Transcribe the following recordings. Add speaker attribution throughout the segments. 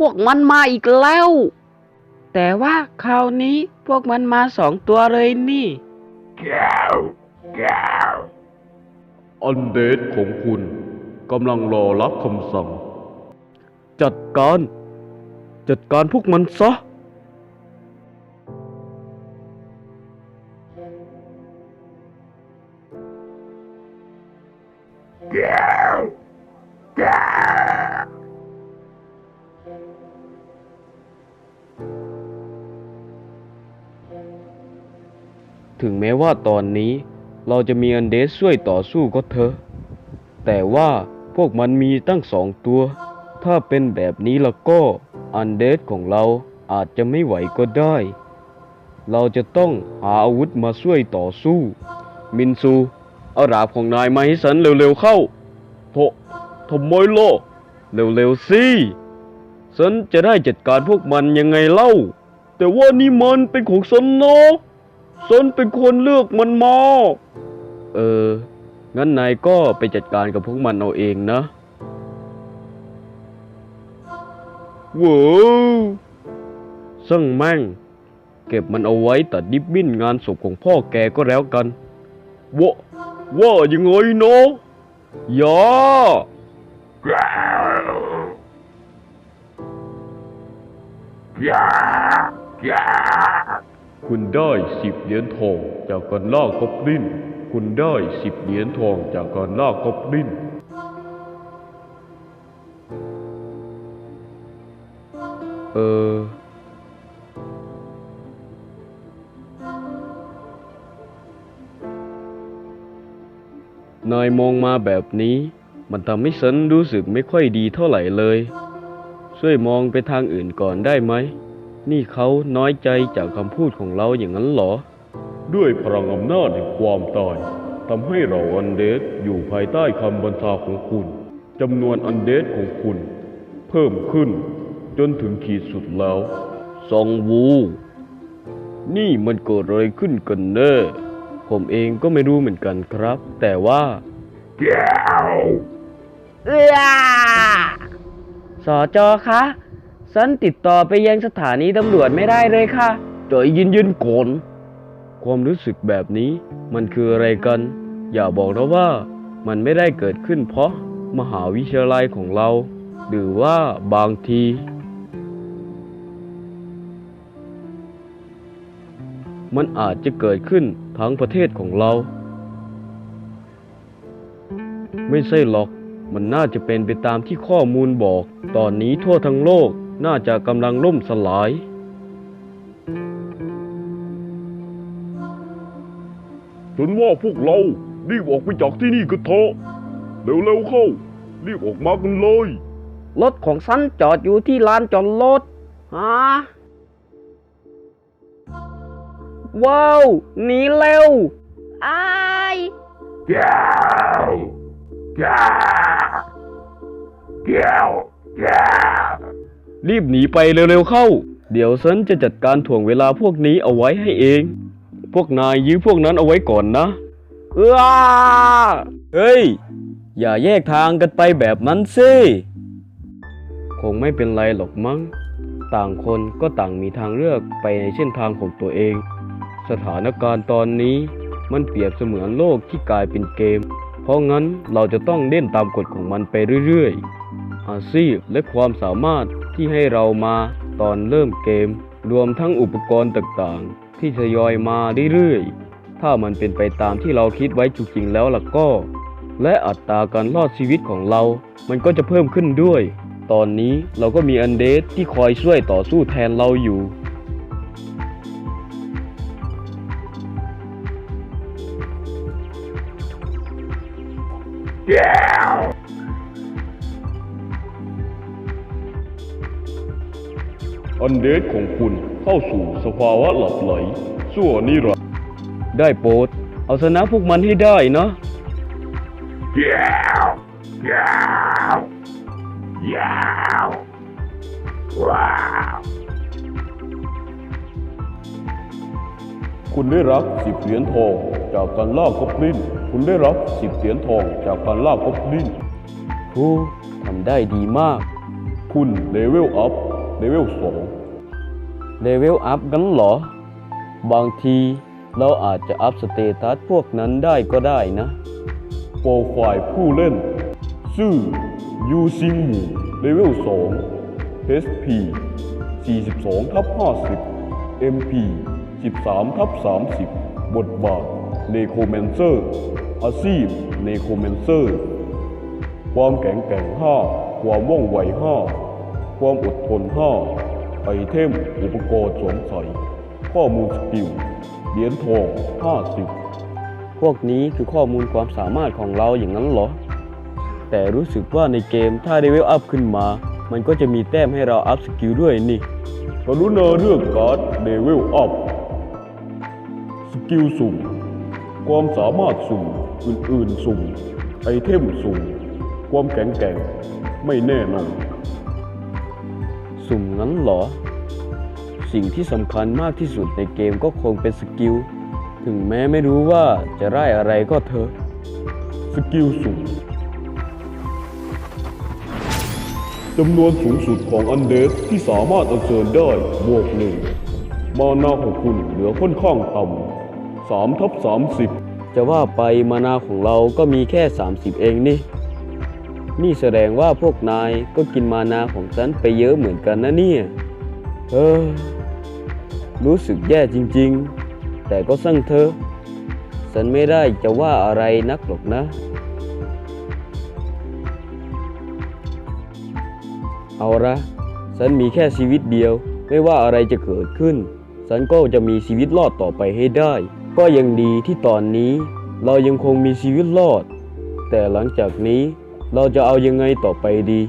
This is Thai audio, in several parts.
Speaker 1: พวกมันมาอีกแล้ว แต่ว่าคราวนี้พวกมันมาสองตัวเลยนี่
Speaker 2: อันเดดของคุณกำลังรอรับคำสั่ง จัดการ จัดการพวกมันซะ ถึงแม้ว่าตอนนี้เราจะมีอันเดสช่วยต่อสู้ก็เถอะแต่ว่าพวกมันมีตั้งสองตัว ถ้าเป็นแบบนี้แล้วก็อันเดสของเราอาจจะไม่ไหวก็ได้ เราจะต้องหาอาวุธมาช่วยต่อสู้ มินซูเอาดาบของนายมาให้ฉันเร็วๆเข้าโถทำไมล่ะเร็วๆสิฉันจะได้จัดการพวกมันยังไงเล่า แต่ว่านี่มันเป็นของฉันเนาะ ฉันเป็นคนเลือกมันมาเออ งั้นนายก็ไปจัดการกับพวกมันเอาเองนะว้าวซึ่งแม่ง เก็บมันเอาไว้แตัดดิบบิ้นงานศพของพ่อแกก็แล้วกันวะว่ายังไงเนาะอย่า คุณได้สิบเหรียญทองจากการล่ากบลิ้น คุณได้สิบเหรียญทองจากการล่ากบลิ้น เออ นายมองมาแบบนี้ มันทำให้ฉันรู้สึกไม่ค่อยดีเท่าไหร่เลย ช่วยมองไปทางอื่นก่อนได้ไหม นี่เขาน้อยใจจากคำพูดของเราอย่างนั้นเหรอ ด้วยพลังอำนาจแห่งความตายทำให้เราอันเดสอยู่ภายใต้คำบัญชาของคุณจำนวนอันเดสของคุณ เพิ่มขึ้น จนถึงขีดสุดแล้วซองวู นี่มันเกิดอะไรขึ้นกันแน่ผมเองก็ไม่รู้เหมือนกันครับ แต่ว่า
Speaker 1: เอื้อสอจอคะ ฉันติดต่อไปยังสถานีตำรวจไม่ได้เลยค่ะ
Speaker 2: ใจเย็นๆก่อนความรู้สึกแบบนี้มันคืออะไรกัน อย่าบอกนะว่ามันไม่ได้เกิดขึ้นเพราะมหาวิทยาลัยของเรา หรือว่าบางที มันอาจจะเกิดขึ้นทั้งประเทศของเรา ไม่ใช่หรอก มันน่าจะเป็นไปตามที่ข้อมูลบอก ตอนนี้ทั่วทั้งโลก น่าจะกำลังล่มสลาย
Speaker 3: ฉันว่าพวกเรารีบออกไปจากที่นี่กันเถอะเร็วๆเข้า รีบออกมากันเลย
Speaker 1: รถของฉันจอดอยู่ที่ลานจอดรถฮะว้าวหนีเร็วอาย
Speaker 2: รีบหนีไปเร็วๆเข้า เดี๋ยวฉันจะจัดการถ่วงเวลาพวกนี้เอาไว้ให้เอง พวกนายยื้อพวกนั้นเอาไว้ก่อนนะ
Speaker 1: เอื้อ
Speaker 2: เฮ้ย อย่าแยกทางกันไปแบบนั้นสิคงไม่เป็นไรหรอกมั้ง ต่างคนก็ต่างมีทางเลือกไปในเส้นทางของตัวเอง สถานการณ์ตอนนี้มันเปรียบเสมือนโลกที่กลายเป็นเกม เพราะงั้นเราจะต้องเล่นตามกฎของมันไปเรื่อยๆ อาชีพและความสามารถ ที่ให้เรามาตอนเริ่มเกม รวมทั้งอุปกรณ์ต่างๆ ที่ทยอยมาเรื่อยๆ ถ้ามันเป็นไปตามที่เราคิดไว้จริงๆแล้วล่ะก็ และอัตราการรอดชีวิตของเรา มันก็จะเพิ่มขึ้นด้วย ตอนนี้เราก็มีอันเดสที่คอยช่วยต่อสู้แทนเราอยู่
Speaker 3: อันเดสของคุณเข้าสู่สภาวะหลับไหลชั่วนิรันดร์
Speaker 2: ได้โปรดเอาชนะพวกมันให้ได้นะ
Speaker 3: คุณได้รับสิบเหรียญทองจากการล่ากบลินคุณได้รับสิบเหรียญทองจากการล่ากบลิน
Speaker 2: ผู้ทำได้ดีมาก
Speaker 3: คุณเลเวลอัพ เลเวลสอง
Speaker 2: เลเวลอัพกันเหรอ บางทีเราอาจจะอัพสเตตัสพวกนั้นได้ก็ได้นะ
Speaker 3: โปรไฟล์ผู้เล่น ชื่อยูซิงมูเลเวล2 HP 42ทับ50 MP 13ทับ30 บทบาทเนโคแมนเซอร์อาชีพเนโคแมนเซอร์ ความแข็งแกร่ง 5 ความว่องไว 5 ความอดทน5ไอเทมอุปกรณ์สวมใส่ข้อมูลสกิลเหรียญทอง50
Speaker 2: พวกนี้คือข้อมูลความสามารถของเราอย่างนั้นเหรอ แต่รู้สึกว่าในเกมถ้าเลเวลอัพขึ้นมา มันก็จะมีแต้มให้เราอัพสกิลด้วยนี่
Speaker 3: กรุณาเลือกการ์ดเลเวลอัพสกิลสุ่มความสามารถสุ่มอื่นๆสุ่มไอเทมสุ่มความแข็งแกร่งไม่แน่นอน
Speaker 2: สุ่มงั้นเหรอ สิ่งที่สำคัญมากที่สุดในเกมก็คงเป็นสกิล ถึงแม้ไม่รู้ว่าจะได้อะไรก็เถอะ
Speaker 3: สกิลสุ่มจำนวนสูงสุดของอันเดสที่สามารถอัญเชิญได้บวกหนึ่งมานาของคุณเหลือค่อนข้างต่ำสามทับสามสิบ
Speaker 2: จะว่าไปมานาของเราก็มีแค่ 30 เองนี่ นี่แสดงว่าพวกนายก็กินมานาของฉันไปเยอะเหมือนกันนะเนี่ย เออ รู้สึกแย่จริงๆ แต่ก็สั่งเธอ ฉันไม่ได้จะว่าอะไรนักหรอกนะเอาละฉันมีแค่ชีวิตเดียว ไม่ว่าอะไรจะเกิดขึ้น ฉันก็จะมีชีวิตรอดต่อไปให้ได้ ก็ยังดีที่ตอนนี้ เรายังคงมีชีวิตรอด แต่หลังจากนี้ เราจะเอายังไงต่อไปดี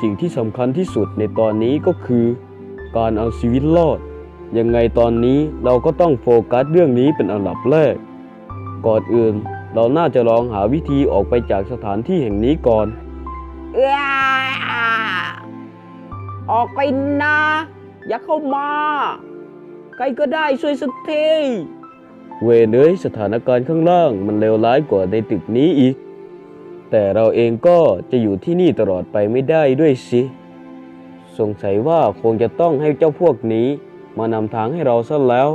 Speaker 2: สิ่งที่สำคัญที่สุดในตอนนี้ก็คือ การเอาชีวิตรอด ยังไงตอนนี้เราก็ต้องโฟกัสเรื่องนี้เป็นอันดับแรก ก่อนอื่นเราน่าจะลองหาวิธีออกไปจากสถานที่แห่งนี้ก่อน
Speaker 1: เอ้อออกไปนะ อย่าเข้ามา ใครก็ได้ช่วยสักที
Speaker 2: เวรเอ้ยสถานการณ์ข้างล่างมันเลวร้ายกว่าในตึกนี้อีก แต่เราเองก็จะอยู่ที่นี่ตลอดไปไม่ได้ด้วยสิ สงสัยว่าคงจะต้องให้เจ้าพวกนี้มานำทางให้เราซะแล้ว